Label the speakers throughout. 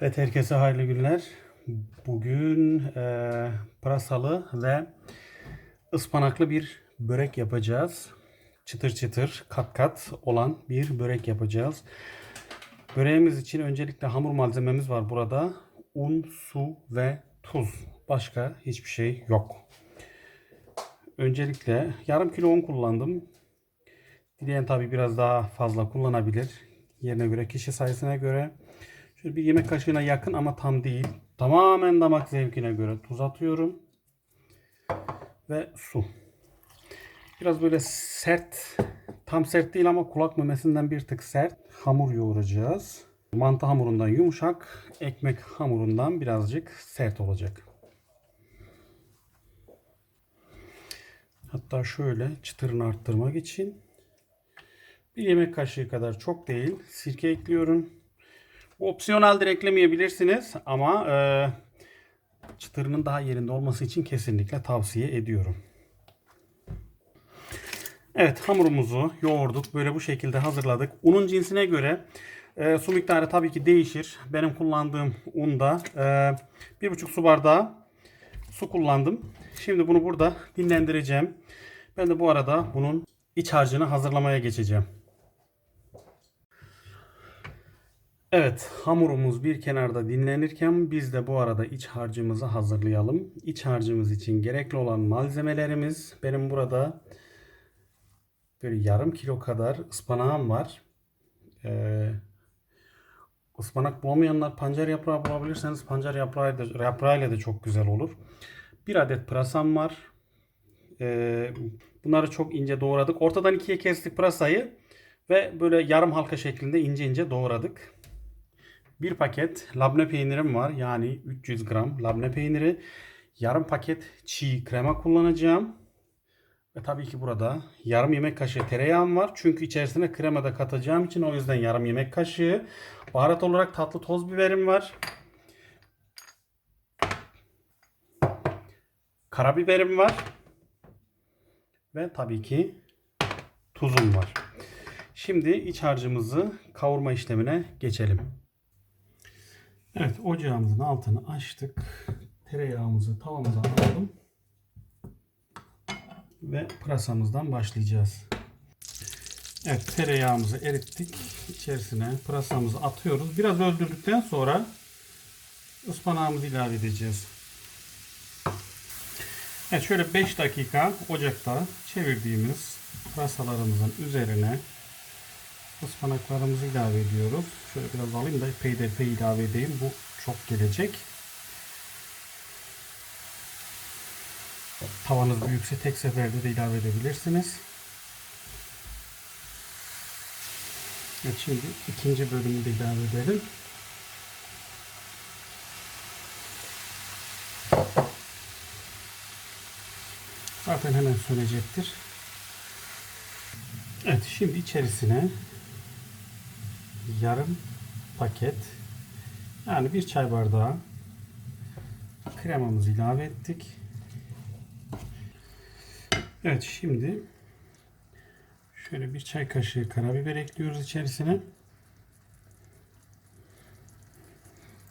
Speaker 1: Evet herkese hayırlı günler. Bugün e, pırasalı ve ıspanaklı bir börek yapacağız. Çıtır çıtır kat kat olan bir börek yapacağız. Böreğimiz için öncelikle hamur malzememiz var burada. Un, su ve tuz. Başka hiçbir şey yok. Öncelikle yarım kilo un kullandım. Dileyen tabi biraz daha fazla kullanabilir. Yerine göre, kişi sayısına göre. Şöyle bir yemek kaşığına yakın ama tam değil. Tamamen damak zevkine göre tuz atıyorum. Ve su. Biraz böyle sert, tam sert değil ama kulak memesinden bir tık sert hamur yoğuracağız. Mantı hamurundan yumuşak, ekmek hamurundan birazcık sert olacak. Hatta şöyle çıtırını arttırmak için bir yemek kaşığı kadar çok değil sirke ekliyorum. Bu opsiyoneldir eklemeyebilirsiniz ama e, çıtırının daha yerinde olması için kesinlikle tavsiye ediyorum. Evet hamurumuzu yoğurduk. Böyle bu şekilde hazırladık. Unun cinsine göre e, su miktarı tabii ki değişir. Benim kullandığım unda e, bir buçuk su bardağı su kullandım. Şimdi bunu burada dinlendireceğim. Ben de bu arada bunun iç harcını hazırlamaya geçeceğim. Evet, hamurumuz bir kenarda dinlenirken biz de bu arada iç harcımızı hazırlayalım. İç harcımız için gerekli olan malzemelerimiz benim burada böyle yarım kilo kadar ıspanağım var. Ee, ıspanak bulamayanlar pancar yaprağı bulabilirseniz pancar yaprağı da, yaprağıyla da çok güzel olur. Bir adet pırasam var. Ee, bunları çok ince doğradık. Ortadan ikiye kestik pırasayı ve böyle yarım halka şeklinde ince ince doğradık. Bir paket labne peynirim var. Yani 300 gram labne peyniri. Yarım paket çiğ krema kullanacağım. Ve tabii ki burada yarım yemek kaşığı tereyağım var. Çünkü içerisine krema da katacağım için o yüzden yarım yemek kaşığı. Baharat olarak tatlı toz biberim var. Karabiberim var. Ve tabii ki tuzum var. Şimdi iç harcımızı kavurma işlemine geçelim. Evet ocağımızın altını açtık. Tereyağımızı tavamıza alalım. Ve pırasamızdan başlayacağız. Evet tereyağımızı erittik. İçerisine pırasamızı atıyoruz. Biraz öldürdükten sonra ıspanağımızı ilave edeceğiz. Evet şöyle 5 dakika ocakta çevirdiğimiz pırasalarımızın üzerine ıspanaklarımızı ilave ediyoruz. Şöyle biraz alayım da peyderpey ilave edeyim. Bu çok gelecek. Tavanız büyükse tek seferde de ilave edebilirsiniz. Evet şimdi ikinci bölümü de ilave edelim. Zaten hemen sönecektir. Evet şimdi içerisine yarım paket yani bir çay bardağı kremamızı ilave ettik. Evet şimdi şöyle bir çay kaşığı karabiber ekliyoruz içerisine.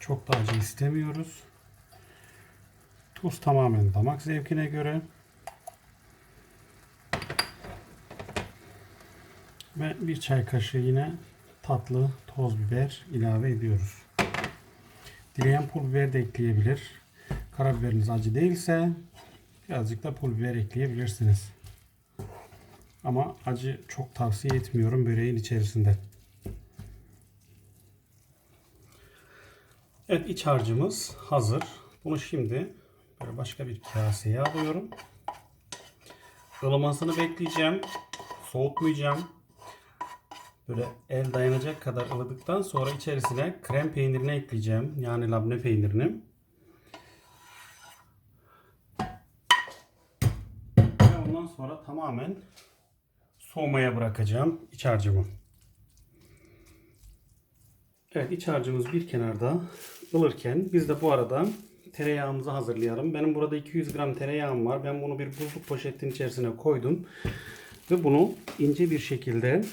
Speaker 1: Çok da acı istemiyoruz. Tuz tamamen damak zevkine göre. Ve bir çay kaşığı yine tatlı toz biber ilave ediyoruz. Dileyen pul biber de ekleyebilir. Karabiberiniz acı değilse birazcık da pul biber ekleyebilirsiniz. Ama acı çok tavsiye etmiyorum böreğin içerisinde. Evet iç harcımız hazır. Bunu şimdi böyle başka bir kaseye alıyorum. Ilımasını bekleyeceğim. Soğutmayacağım. Böyle el dayanacak kadar ılıdıktan sonra içerisine krem peynirini ekleyeceğim. Yani labne peynirini. Ve ondan sonra tamamen soğumaya bırakacağım iç harcımı. Evet iç harcımız bir kenarda ılırken biz de bu arada tereyağımızı hazırlayalım. Benim burada 200 gram tereyağım var. Ben bunu bir buzluk poşetin içerisine koydum. Ve bunu ince bir şekilde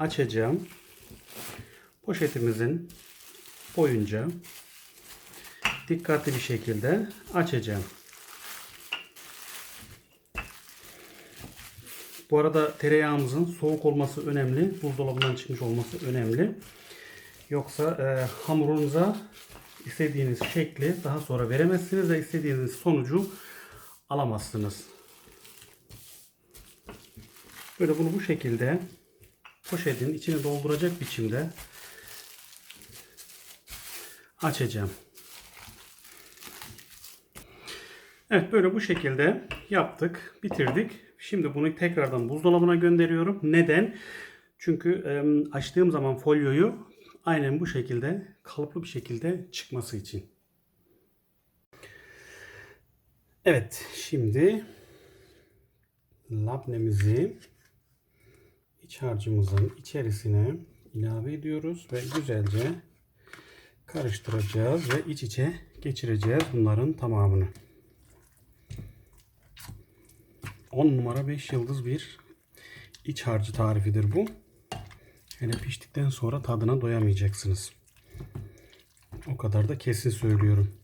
Speaker 1: açacağım. Poşetimizin boyunca dikkatli bir şekilde açacağım. Bu arada tereyağımızın soğuk olması önemli. Buzdolabından çıkmış olması önemli. Yoksa e, hamurunuza istediğiniz şekli daha sonra veremezsiniz ve istediğiniz sonucu alamazsınız. Böyle bunu bu şekilde poşetin içine dolduracak biçimde açacağım. Evet böyle bu şekilde yaptık, bitirdik. Şimdi bunu tekrardan buzdolabına gönderiyorum. Neden? Çünkü açtığım zaman folyoyu aynen bu şekilde kalıplı bir şekilde çıkması için. Evet şimdi labnemizi iç harcımızın içerisine ilave ediyoruz ve güzelce karıştıracağız ve iç içe geçireceğiz bunların tamamını. 10 numara 5 yıldız bir iç harcı tarifidir bu. Hele piştikten sonra tadına doyamayacaksınız. O kadar da kesin söylüyorum.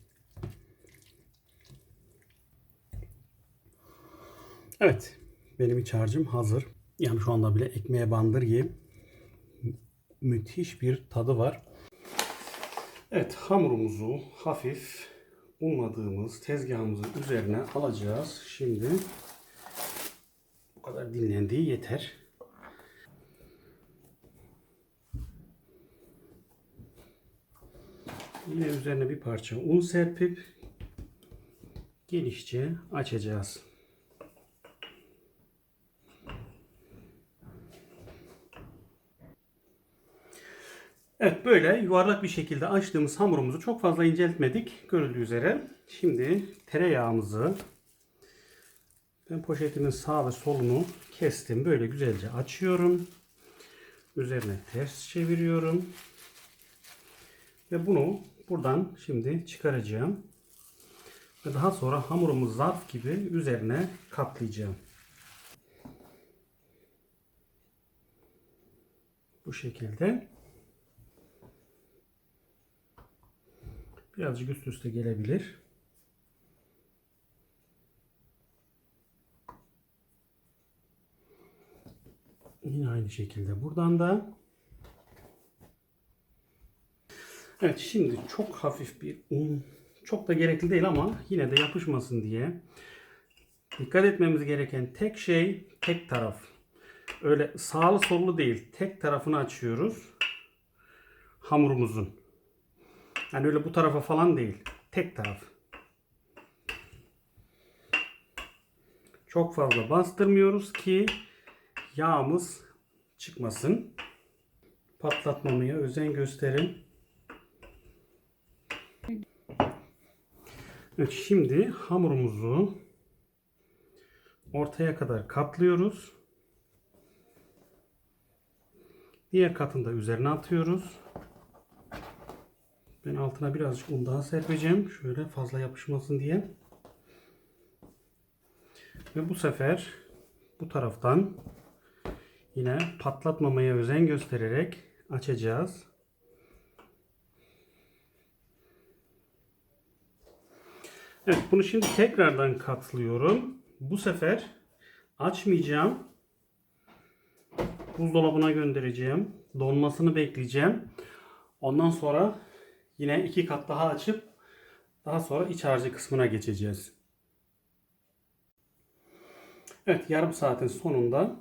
Speaker 1: Evet. Benim iç harcım hazır. Yani şu anda bile ekmeğe bandır ye. Müthiş bir tadı var. Evet hamurumuzu hafif unladığımız tezgahımızın üzerine alacağız. Şimdi bu kadar dinlendiği yeter. Yine üzerine bir parça un serpip genişçe açacağız. Evet böyle yuvarlak bir şekilde açtığımız hamurumuzu çok fazla inceltmedik görüldüğü üzere. Şimdi tereyağımızı ben poşetimin sağ ve solunu kestim. Böyle güzelce açıyorum. Üzerine ters çeviriyorum. Ve bunu buradan şimdi çıkaracağım. Ve daha sonra hamurumu zarf gibi üzerine katlayacağım. Bu şekilde. Birazcık üst üste gelebilir. Yine aynı şekilde buradan da Evet şimdi çok hafif bir un çok da gerekli değil ama yine de yapışmasın diye dikkat etmemiz gereken tek şey tek taraf. Öyle sağlı sollu değil tek tarafını açıyoruz hamurumuzun. Yani öyle bu tarafa falan değil tek taraf. Çok fazla bastırmıyoruz ki yağımız çıkmasın. Patlatmamaya özen gösterin. Evet şimdi hamurumuzu ortaya kadar katlıyoruz. Diğer katını da üzerine atıyoruz. Ben altına birazcık un daha serpeceğim. Şöyle fazla yapışmasın diye. Ve bu sefer bu taraftan yine patlatmamaya özen göstererek açacağız. Evet bunu şimdi tekrardan katlıyorum. Bu sefer açmayacağım. Buzdolabına göndereceğim. Donmasını bekleyeceğim. Ondan sonra yine iki kat daha açıp daha sonra iç harcı kısmına geçeceğiz. Evet yarım saatin sonunda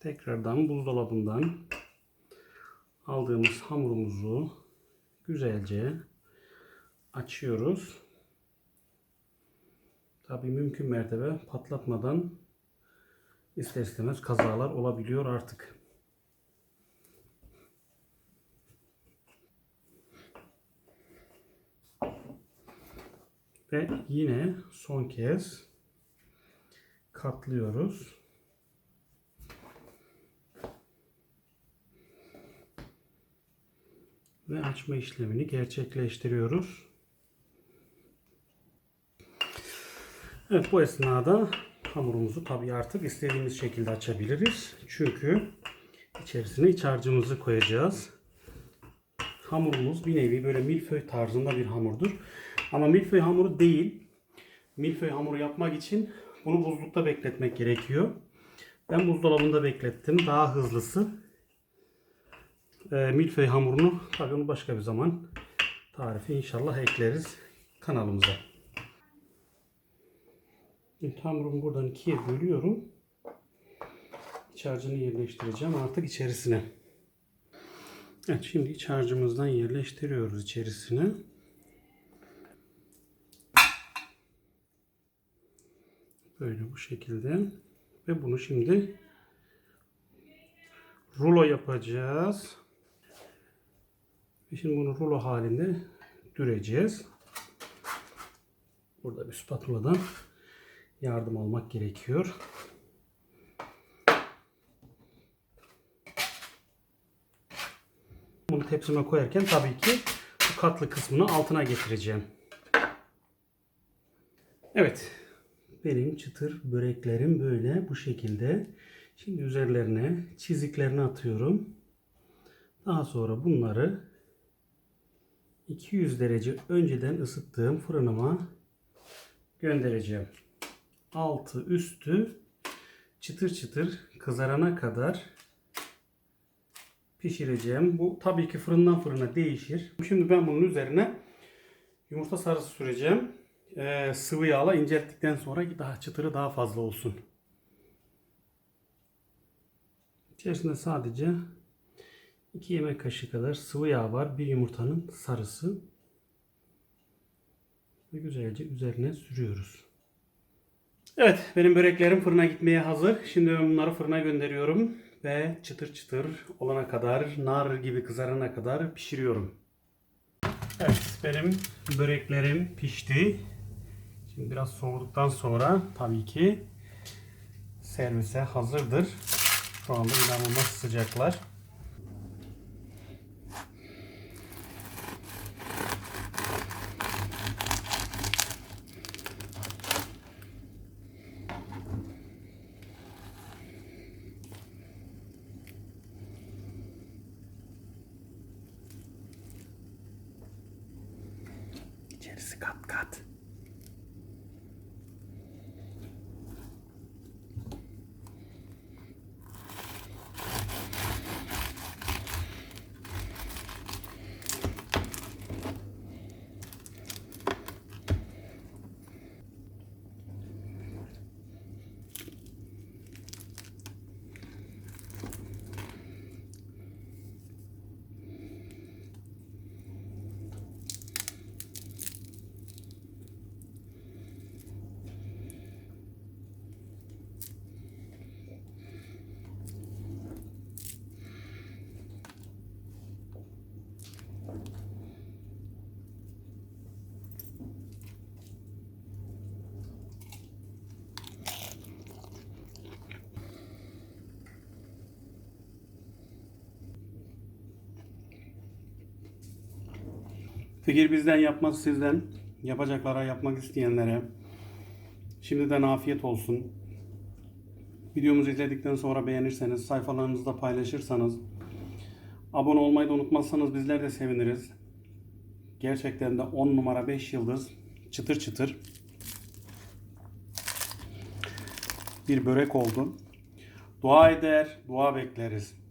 Speaker 1: tekrardan buzdolabından aldığımız hamurumuzu güzelce açıyoruz. Tabi mümkün mertebe patlatmadan ister istemez kazalar olabiliyor artık. Ve yine son kez katlıyoruz. Ve açma işlemini gerçekleştiriyoruz. Evet bu esnada hamurumuzu tabii artık istediğimiz şekilde açabiliriz. Çünkü içerisine iç harcımızı koyacağız. Hamurumuz bir nevi böyle milföy tarzında bir hamurdur. Ama milföy hamuru değil. Milföy hamuru yapmak için bunu buzlukta bekletmek gerekiyor. Ben buzdolabında beklettim. Daha hızlısı. Ee, milföy hamurunu tabii başka bir zaman tarifi inşallah ekleriz kanalımıza. Şimdi hamurumu buradan ikiye bölüyorum. İç harcını yerleştireceğim artık içerisine. Evet şimdi iç harcımızdan yerleştiriyoruz içerisine. Böyle bu şekilde. Ve bunu şimdi rulo yapacağız. Ve şimdi bunu rulo halinde düreceğiz. Burada bir spatuladan yardım almak gerekiyor. Bunu tepsime koyarken tabii ki bu katlı kısmını altına getireceğim. Evet. Benim çıtır böreklerim böyle bu şekilde. Şimdi üzerlerine çiziklerini atıyorum. Daha sonra bunları 200 derece önceden ısıttığım fırınıma göndereceğim. Altı üstü çıtır çıtır kızarana kadar pişireceğim. Bu tabii ki fırından fırına değişir. Şimdi ben bunun üzerine yumurta sarısı süreceğim. Ee, sıvı yağla incelttikten sonra daha çıtırı daha fazla olsun. İçerisinde sadece 2 yemek kaşığı kadar sıvı yağ var. Bir yumurtanın sarısı. Ve güzelce üzerine sürüyoruz. Evet benim böreklerim fırına gitmeye hazır. Şimdi ben bunları fırına gönderiyorum. Ve çıtır çıtır olana kadar, nar gibi kızarana kadar pişiriyorum. Evet benim böreklerim pişti. Şimdi biraz soğuduktan sonra tabii ki servise hazırdır. Şu anda inanılmaz sıcaklar. İçerisi kat Fikir bizden yapması sizden. Yapacaklara, yapmak isteyenlere. Şimdiden afiyet olsun. Videomuzu izledikten sonra beğenirseniz, sayfalarınızda paylaşırsanız, abone olmayı da unutmazsanız bizler de seviniriz. Gerçekten de 10 numara 5 yıldız çıtır çıtır bir börek oldu. Dua eder, dua bekleriz.